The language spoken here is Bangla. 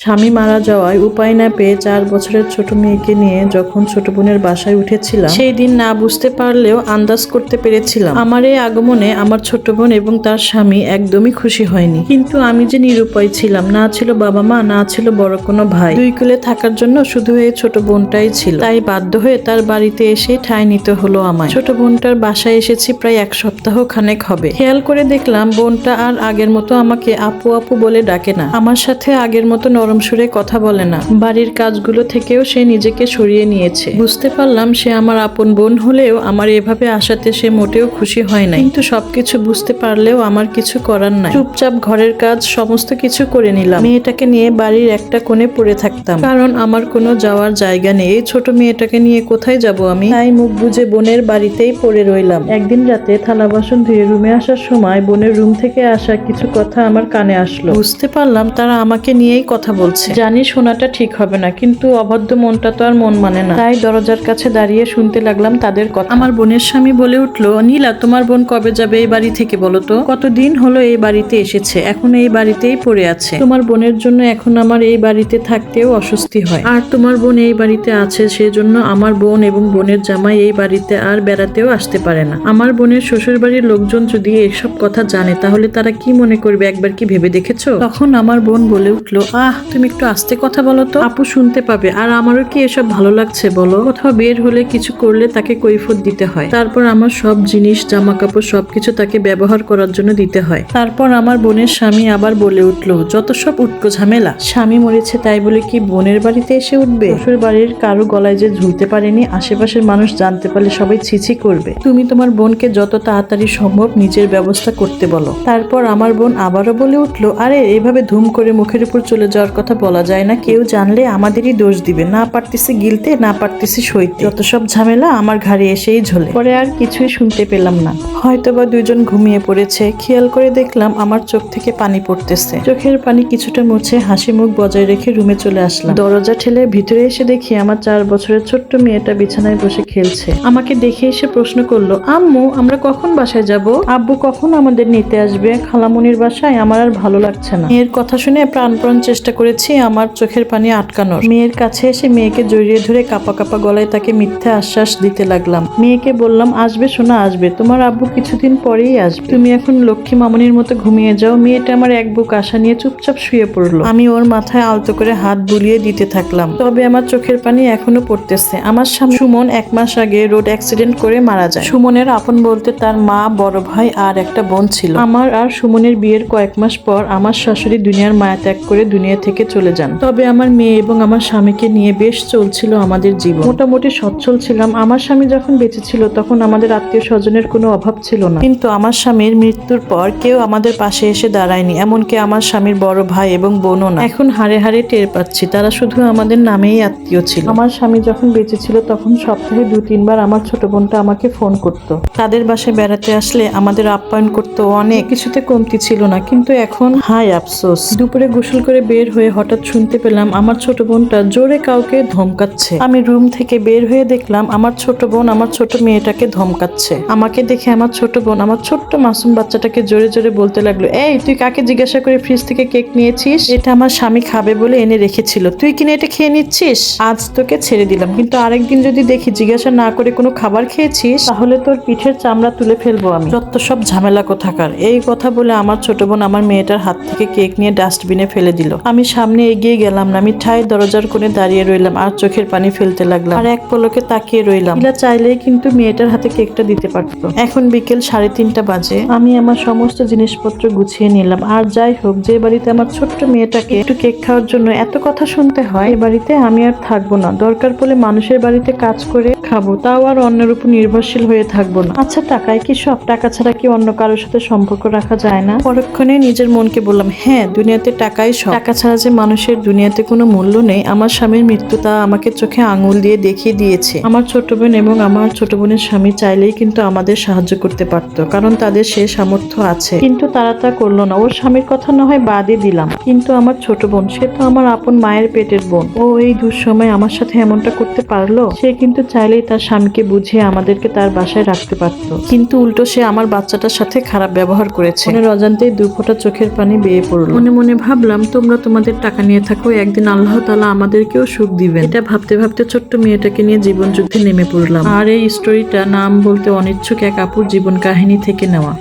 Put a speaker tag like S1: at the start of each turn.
S1: স্বামী মারা যাওয়ায় উপায় না পেয়ে চার বছরের ছোট মেয়েকে নিয়ে যখন ছোট বোনের বাসায় উঠেছিলাম সেই দিন না বুঝতে পারলেও আন্দাজ করতে পেরেছিলাম। আমার এই আগমনে আমার ছোট বোন এবং তার স্বামী একদমই খুশি হয়নি। কিন্তু আমি যে নিরুপায় ছিলাম না ছিল বাবা মা না ছিল বড় কোনো ভাই। দুই কুলে থাকার জন্য শুধু এই ছোট বোনটাই ছিল। তাই বাধ্য হয়ে তার বাড়িতে এসে ঠাঁই নিতে হলো আমায়। ছোট বোনটার বাসায় এসেছি প্রায় এক সপ্তাহ খানেক হবে। খেয়াল করে দেখলাম বোনটা আর আগের মতো আমাকে আপু আপু বলে ডাকে না। আমার সাথে আগের মতো নরম সুরে কথা বলে না। বাড়ির কাজগুলো থেকেও সে নিজেকে সরিয়ে নিয়েছে। বুঝতে পারলাম সে আমার আপন বোন হলেও আমার এভাবে আসাতে সে মোটেও খুশি হয় না কিন্তু সবকিছু বুঝতে পারলেও আমার কিছু করার নাই। চুপচাপ ঘরের কাজ, সমস্ত কিছু করে নিলাম। মেয়েটাকে নিয়ে বাড়ির একটা কোণে পড়ে থাকতাম। কারণ আমার কোনো যাওয়ার জায়গা নেই। এই ছোট মেয়েটাকে নিয়ে কোথায় যাব আমি? তাই মুখ বুজে বোনের বাড়িতেই পড়ে রইলাম। একদিন রাতে থালা বাসন ধুয়ে রুমে আসার সময় বোনের রুম থেকে আসা কিছু কথা আমার কানে আসলো। বুঝতে পারলাম তারা আমাকে নিয়েই কথা বলছে। জানি শোনাটা ঠিক হবে না কিন্তু অবাধ্য মনটা তো আর মন মানে না। তাই দরজার কাছে দাঁড়িয়ে শুনতে লাগলাম তাদের কথা। আমার বোনের স্বামী বলে উঠল নীলা তোমার বোন কবে যাবে এই বাড়ি থেকে বলো তো? কতদিন হলো এই বাড়িতে এসেছে এখন এই বাড়িতেই পড়ে আছে। তোমার বোনের জন্য এখন আমার এই বাড়িতে থাকতেও অস্বস্তি হয়। আর তোমার বোন এই বাড়িতে আছে সেজন্য আমার বোন এবং বোনের জামাই এই বাড়িতে আর বেড়াতেও আসতে পারে না। আমার বোনের শ্বশুর বাড়ির লোকজন যদি এসব কথা জানে তাহলে তারা কি মনে করবে একবার কি ভেবে দেখেছ? তখন আমার বোন বলে উঠল আহ তুমি একটু আস্তে কথা বলো তো। আপু শুনতে পাবে। আর আমারও কি এসব ভালো লাগছে বলো? কোথাও বের হলে কিছু করলে তাকে কৈফত দিতে হয়। তারপর আমার সব জিনিস জামা কাপড় সবকিছু তাকে ব্যবহার করার জন্য দিতে হয়। তারপর আমার বোনের স্বামী আবার বলে উঠল, যত সব উটকো ঝামেলা। স্বামী মরেছে তাই বলে কি বোনের বাড়িতে এসে উঠবে? শ্বশুর বাড়ির কারও গলায় যে ঝুলতে পারেনি, আশেপাশের মানুষ জানতে পারলে সবাই ছিছি করবে। তুমি তোমার বোনকে যত তাড়াতাড়ি সম্ভব নিজের ব্যবস্থা করতে বলো। তারপর আমার বোন আবারও বলে উঠল, আরে, এভাবে ধুম করে মুখের উপর চলে যাওয়ার কথা বলা যায় না। কেউ জানলে আমাদেরই দোষ দিবে। না পারতেছি গিলতে না পারতেছি সইতে। যত সব ঝামেলা আমার ঘাড়ে এসেই ঝোলে। পরে আর কিছুই শুনতে পেলাম না। হয়তোবা দুইজন ঘুমিয়ে পড়েছে। খেয়াল করে দেখলাম আমার চোখ থেকে পানি পড়তেছে। চোখের পানি কিছুটা মুছে হাসি মুখ বজায় রেখে রুমে চলে আসলাম। দরজা ঠেলে ভিতরে এসে দেখি আমার চার বছরের ছোট্ট মেয়েটা বিছানায় বসে খেলছে। আমাকে দেখে এসে প্রশ্ন করল আম্মু আমরা কখন বাসায় যাব? আব্বু কখন আমাদের নিতে আসবে? খালামুনির বাসায় আমার আর ভালো লাগছে না। মেয়ের কথা শুনে প্রাণপণ চেষ্টা করেছি, আমার চোখের পানি আটকানোর। মেয়ের কাছে এসে মেয়েকে জড়িয়ে ধরে কাপা কাপা গলায় তাকে মিথ্যা আশ্বাস দিতে লাগলাম। মেয়েকে বললাম, আসবে শোনা আসবে। তোমার আব্বু কিছুদিন পরেই আসবে। তুমি এখন লক্ষ্মী মামনির মতো ঘুমিয়ে যাও। মেয়েটা আমার এক বুক আশা নিয়ে চুপচাপ শুয়ে পড়ল। আমি ওর মাথায় আলতো করে হাত বুলিয়ে দিতে থাকলাম। তবে আমার চোখের পানি এখনও পড়তেছে। আমার সামনে সুমন এক মাস আগে রোড অ্যাক্সিডেন্ট করে মারা যায়। সুমনের আপন বলতে তার মা, বড় ভাই আর একটা বোন ছিল। আমার আর সুমনের বিয়ের কয়েক মাস পর আমার শাশুড়ি দুনিয়ার মায়া ত্যাগ করে দুনিয়া থেকে চলে যান। তবে আমার মেয়ে এবং আমার স্বামীকে নিয়ে বেশ চলছিল আমাদের জীবন। মোটামুটি সচ্ছল ছিলাম। আমার স্বামী যখন বেঁচে ছিল তখন আমাদের আত্মীয় স্বজনের কোনো অভাব ছিল না। কিন্তু আমার স্বামীর মৃত্যুর পর কেউ আমাদের পাশে এসে দাঁড়ায়নি। এমনকি আমার স্বামীর বড় ভাই এবং বোনও না। এখন হারে হারে টের পাচ্ছি। তারা শুধু আমাদের নামেই আত্মীয় ছিল। আমার স্বামী যখন বেঁচে ছিল তখন সপ্তাহে দু, তিনবার আমার ছোট বোনটা আমাকে ফোন করতো। তাদের বাসায় বেড়াতে আসলে আমাদের আপ্যায়ন করতো অনেক। কিছুতে কমতি ছিল না। কিন্তু এখন হাই আফসোস। দুপুরে গোসল করে বের হয়ে হঠাৎ শুনতে পেলাম আমার ছোট বোনটা জোরে কাউকে ধমকাচ্ছে। আমি রুম থেকে বের হয়ে দেখলাম আমার ছোট বোন আমার ছোট মেয়েটাকে ধমকাচ্ছে। আমাকে দেখে আমার ছোট বোন আমার ছোট্ট মাসুম বাচ্চাটাকে জোরে জোরে বলতে লাগল, এই, তুই কাকে জিজ্ঞাসা করে ফ্রিজ থেকে কেক নিয়েছিস? এটা আমার স্বামী খাবে বলে এনে রেখেছিল। তুই কিনে এটা খেয়ে নিচ্ছিস? আজ তোকে ছেড়ে দিলাম, কিন্তু আরেকদিন যদি দেখি জিজ্ঞাসা না করে কোনো খাবার খেয়েছিস, তাহলে তোর পিঠের চামড়া তুলে ফেলব আমি। যত সব ঝামেলা কোথাকার। এই কথা বলে আমার ছোট বোন আমার মেয়েটার হাত থেকে কেক নিয়ে ডাস্টবিনে ফেলে দিল। আমি সামনে এগিয়ে গেলাম না আমি ঠাই দরজার কোণে দাঁড়িয়ে রইলাম আর চোখের পানি ফেলতে লাগলাম। আর এক পলকে তাকিয়ে রইলাম। ইলা চাইলেই কিন্তু মেয়েটার হাতে কেকটা দিতে পারতো। এখন বিকেল সাড়ে তিনটা বাজে। আমি আমার সমস্ত জিনিসপত্র গুছিয়ে নিলাম। আর যাই হোক যে বাড়িতে আমার ছোট্ট মেয়েটাকে একটু কেক খাওয়ার জন্য এত কথা শুনতে হয় এ বাড়িতে আমি আর থাকব না। দরকার পড়লে মানুষের বাড়িতে কাজ করে খাব। তাও আর অন্যের উপর নির্ভরশীল হয়ে থাকব না। আচ্ছা টাকায় কি সব টাকা ছাড়া কি অন্য কারোর সাথে সম্পর্ক রাখা যায় না? পরক্ষণে নিজের মনকে বললাম হ্যাঁ দুনিয়াতে টাকাই সব। টাকা ছাড়া যে মানুষের দুনিয়াতে কোনো মূল্য নেই, আমার স্বামীর মৃত্যু তা আমাকে চোখে আঙুল দিয়ে দেখিয়ে দিয়েছে। আমার ছোট বোন এবং আমার ছোট বোনের স্বামী চাইলেই কিন্তু আমাদের সাহায্য করতে পারতো, কারণ তাদের সে সামর্থ্য আছে। কিন্তু তারা তা করল না। ওর স্বামীর কথা না হয় বাদই দিলাম। কিন্তু আমার ছোট বোন, সে তো আমার আপন মায়ের পেটের বোন। ও এই দুঃসময় আমার সাথে এমনটা করতে পারল? সে কিন্তু চাইলেই তার স্বামীকে বুঝিয়ে আমাদেরকে তার বাসায় রাখতে পারতো। কিন্তু উল্টো সে আমার বাচ্চাটার সাথে খারাপ ব্যবহার করেছে। মনের অজান্তেই দু ফোঁটা চোখের পানি বেয়ে পড়ল। মনে মনে ভাবলাম, তোমরা তোমাদের আমাদের টাকা নিয়ে থাকো একদিন আল্লাহ তালা আমাদেরকেও সুখ দিবেন। এটা ভাবতে ভাবতে ছোট্ট মেয়েটাকে নিয়ে জীবন যুদ্ধে নেমে পড়লাম। আর এই স্টোরিটা নাম বলতে অনিচ্ছুক এক আপুর জীবন কাহিনী থেকে নেওয়া।